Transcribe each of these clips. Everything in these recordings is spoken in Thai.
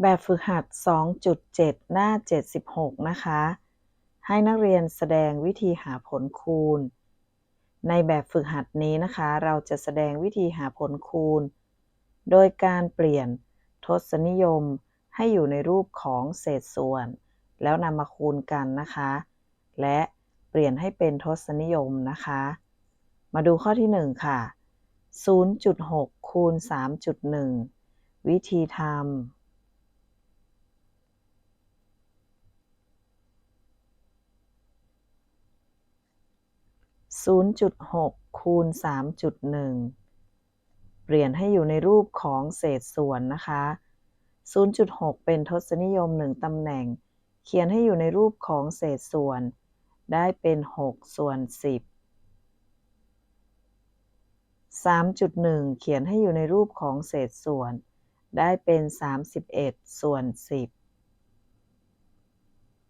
แบบฝึกหัด 2.7 หน้า 76 นะคะ ให้นักเรียนแสดงวิธีหาผลคูณ ในแบบฝึกหัดนี้นะคะ เราจะแสดงวิธีหาผลคูณ โดยการเปลี่ยนทศนิยมให้อยู่ในรูปของเศษส่วน แล้วนำมาคูณกันนะคะ และเปลี่ยนให้เป็นทศนิยมนะคะ มาดูข้อที่ 1 ค่ะ 0.6 คูณ 3.1 วิธีทำ 0.6 คูณ 3.1 เปลี่ยนให้อยู่ในรูปของเศษส่วนนะคะ 0.6 เป็นทศนิยม 1 ตำแหน่ง เขียนให้อยู่ในรูปของเศษส่วน ได้เป็น 6 ส่วน 10 3.1 เขียนให้อยู่ในรูปของเศษส่วน ได้เป็น 31 ส่วน 10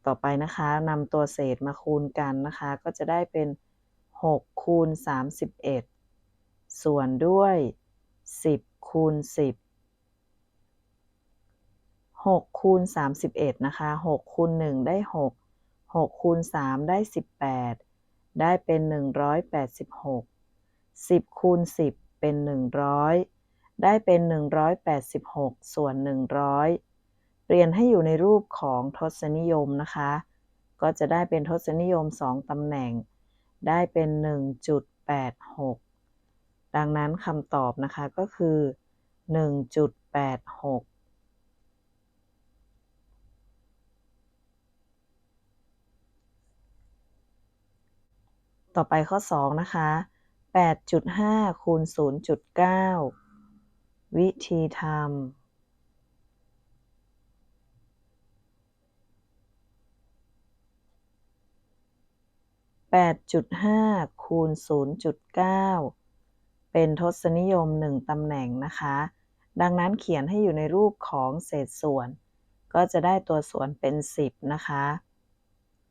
ต่อไปนะคะนำตัวเศษมาคูณกันนะคะ ก็จะได้เป็น 6คูณ31 ส่วนด้วย 10คูณ10 6คูณ31 นะคะ6คูณ1ได้ 6 6คูณ3ได้ 18 ได้เป็น 186 10คูณ10 เป็น 100 ได้เป็น 186 ส่วน 100 เปลี่ยนให้อยู่ในรูปของทศนิยมนะคะ ก็จะได้เป็นทศนิยม 2ตำแหน่ง ได้เป็น 1.86 ดังนั้นคำตอบนะคะก็คือ 1.86ต่อไปข้อ 2 นะคะ 8.5 คูณ 0.9 วิธีทำ 8.5 คูณ 0.9 เป็นทศนิยม 1ตำแหน่งนะคะ ดังนั้นเขียนให้อยู่ในรูปของเศษส่วน ก็จะได้ตัวส่วนเป็น 10 นะคะ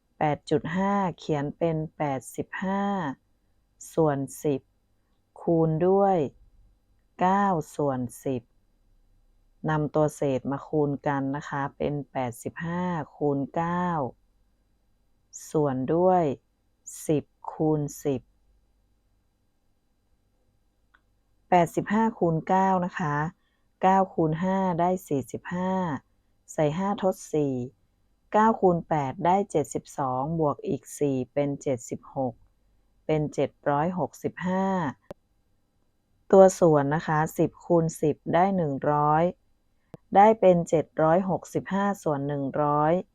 8.5 เขียนเป็น 85 ส่วน 10 คูณด้วย 9 ส่วน 10 นำตัวเศษมาคูณกันนะคะ เป็น 85 คูณ 9 ส่วนด้วย 10คูณ10 85คูณ9นะคะ9คูณ5ได้45ใส่5ทด4 9คูณ8ได้72บวกอีก4เป็น76เป็น765ตัวส่วนนะคะ10คูณ10ได้100ได้เป็น765ส่วน100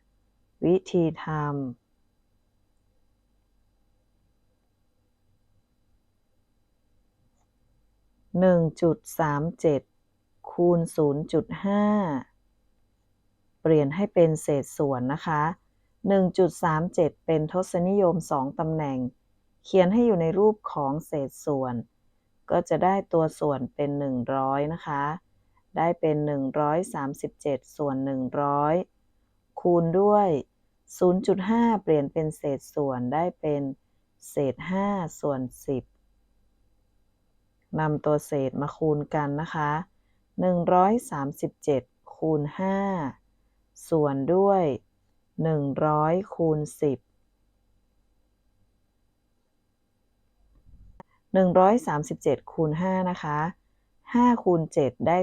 วิธีทำหนึ่งจุดสามเจ็ดคูณศูนย์จุดห้าเปลี่ยนให้เป็นเศษส่วนนะคะหนึ่งจุดสามเจ็ดเป็นทศนิยมสองตำแหน่ง เขียนให้อยู่ในรูปของเศษส่วน ก็จะได้ตัวส่วนเป็นหนึ่งร้อยนะคะ ได้เป็นหนึ่งร้อยสามสิบเจ็ดส่วนหนึ่งร้อยคูณด้วย 0.5 เปลี่ยนเป็นเศษส่วนได้เป็นเศษ 5 ส่วน 10นำตัวเศษมาคูณกันนะคะ 137 คูณ 5 ส่วนด้วย 100 คูณ 10 137 คูณ 5 นะคะ 5 คูณ 7 ได้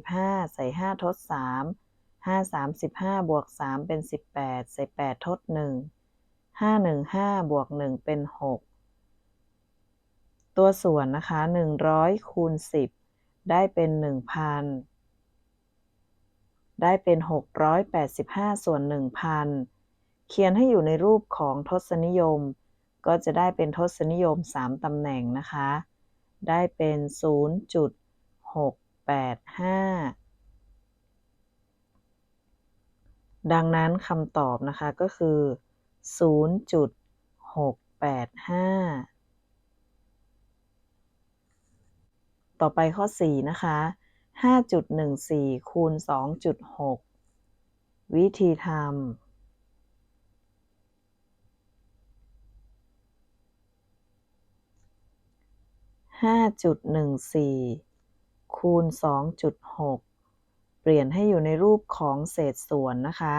35 ใส่ 5 ทด 3 ห้าสามสิบห้าบวกสามเป็นสิบแปดใส่แปดทดหนึ่งห้าหนึ่งห้าบวกหนึ่งเป็นหกตัวส่วนนะคะหนึ่งร้อยคูณสิบได้เป็นหนึ่งพันได้เป็นหกร้อยแปดสิบห้าส่วนหนึ่งพันเขียนให้อยู่ในรูปของทศนิยม ก็จะได้เป็นทศนิยมสามตำแหน่งนะคะ ได้เป็นศูนย์จุดหกแปดห้า ดังนั้นคำตอบนะคะก็คือ 0.685 ต่อไปข้อ 4 นะคะ 5.14 คูณ 2.6 วิธีทำห้าจุดหนึ่งสี่คูณสองจุดหก เปลี่ยนให้อยู่ในรูปของเศษส่วนนะคะ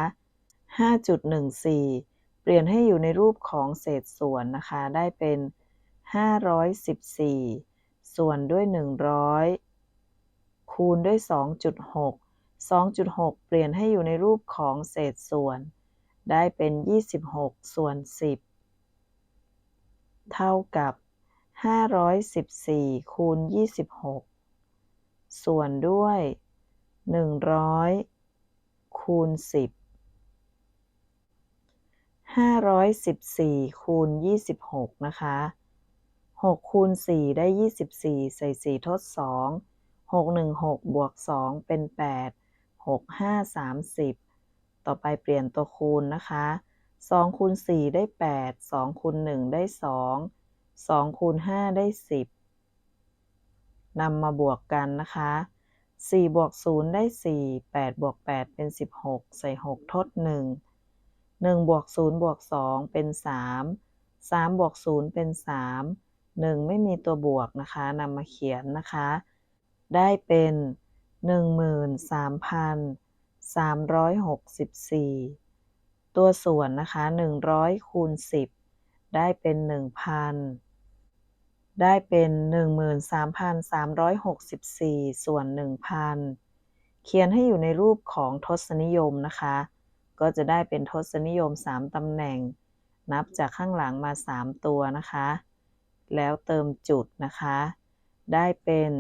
ห้าจุดหนึ่งสี่เปลี่ยนให้อยู่ในรูปของเศษส่วนนะคะ ได้เป็นห้าร้อยสิบสี่ส่วนด้วยหนึ่งร้อยคูณด้วยสองจุดหกสองจุดหกเปลี่ยนให้อยู่ในรูปของเศษส่วน ได้เป็นยี่สิบหกส่วนสิบเท่ากับ 514 คูณ 26 ส่วนด้วย 100คูณ10 514คูณ26นะคะ6คูณ4ได้24ใส่4ทด2 6 1 6บวก2เป็น8 6 5 30ต่อไปเปลี่ยนตัวคูณนะคะ2คูณ4ได้8 2คูณ1ได้2 2คูณ5ได้10นำมาบวกกันนะคะ 4บวก0ได้4 8บวก8เป็น16ใส่6ทด1 1บวก0บวก2เป็น3 3บวก0เป็น3 1ไม่มีตัวบวกนะคะนำมาเขียนนะคะ ได้เป็น13,364ตัวส่วนนะคะ100คูณ10ได้เป็น1,000 ได้เป็น 13,364 ส่วน 1,000 เขียนให้อยู่ในรูปของทศนิยมนะคะ ก็จะได้เป็นทศนิยม 3ตำแหน่ง นับจากข้างหลังมา 3 ตัวนะคะ แล้วเติมจุดนะคะ ได้เป็น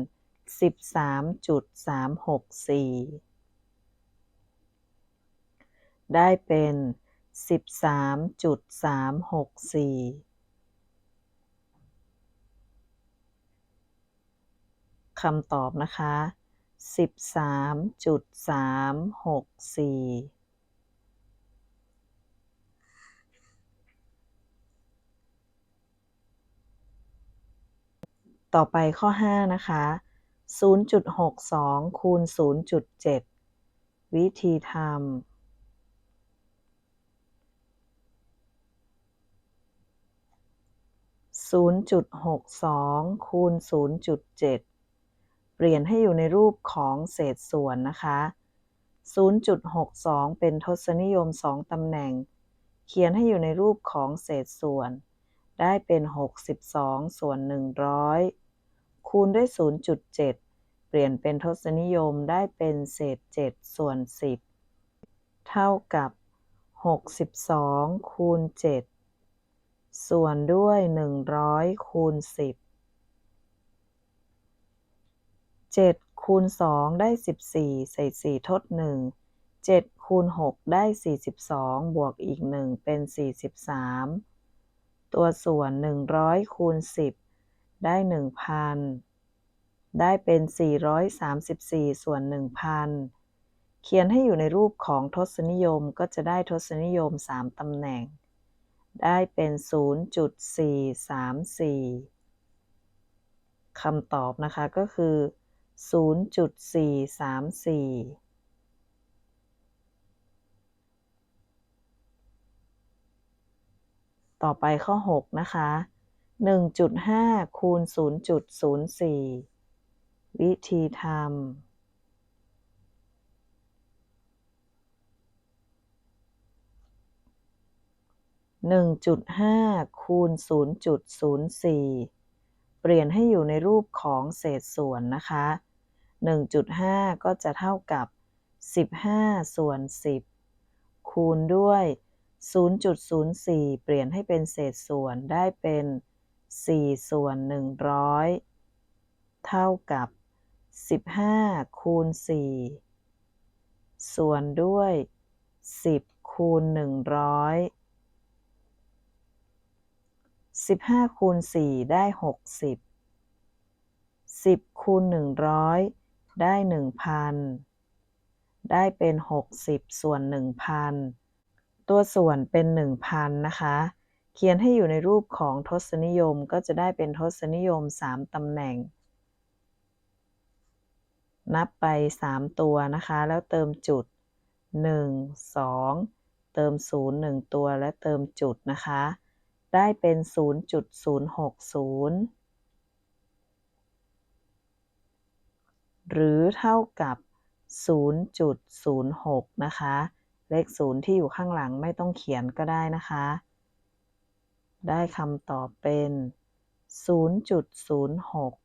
13.364 ได้เป็น 13.364 คำตอบนะคะ 13.364ต่อไปข้อ 5 นะคะ 0.62 คูณ 0.7 วิธีทำ0.62 คูณ 0.7 เปลี่ยนให้อยู่ในรูปของเศษส่วนนะคะ 0.62 เป็นทศนิยม 2ตำแหน่ง เขียนให้อยู่ในรูปของเศษส่วน ได้เป็น 62 ส่วน 100 คูณด้วย 0.7 เปลี่ยนเป็นทศนิยมได้เป็นเศษ 7 ส่วน 10 เท่ากับ 62 คูณ 7 ส่วนด้วย 100 คูณ 10 7คูณ2ได้ 14 ใส่ 4 ทด 1 7คูณ6ได้ 42 บวกอีก 1 เป็น 43 ตัวส่วน 100คูณ10 ได้ 1,000 ได้เป็น 434 ส่วน 1,000 เขียนให้อยู่ในรูปของทศนิยมก็จะได้ทศนิยม 3 ตำแหน่ง ได้เป็น 0.434คำตอบนะคะก็คือ 0.434ต่อไปข้อ 6 นะคะ 1.5 คูณ 0.04 วิธีทำหนึ่งจุดห้าคูณศูนย์จุดศูนย์สี่เปลี่ยนให้อยู่ในรูปของเศษส่วนนะคะ 1.5 ก็จะเท่ากับ 15 ส่วน 10 คูณด้วย 0.04 เปลี่ยนให้เป็นเศษส่วนได้เป็น 4 ส่วน 100 เท่ากับ 15 คูณ 4 ส่วนด้วย 10 คูณ 100 15คูณ4ได้ 60 10คูณ100 ได้1,000ได้เป็น60ส่วน1,000ตัวส่วนเป็น1,000นะคะ เขียนให้อยู่ในรูปของทศนิยมก็จะได้เป็นทศนิยม3ตำแหน่ง นับไป3ตัวนะคะ แล้วเติมจุด1 2เติม0 1ตัวและเติมจุดนะคะ ได้เป็น0.060 หรือเท่ากับ 0.06 นะคะ เลข 0 ที่อยู่ข้างหลังไม่ต้องเขียนก็ได้นะคะ ได้คำตอบเป็น 0.06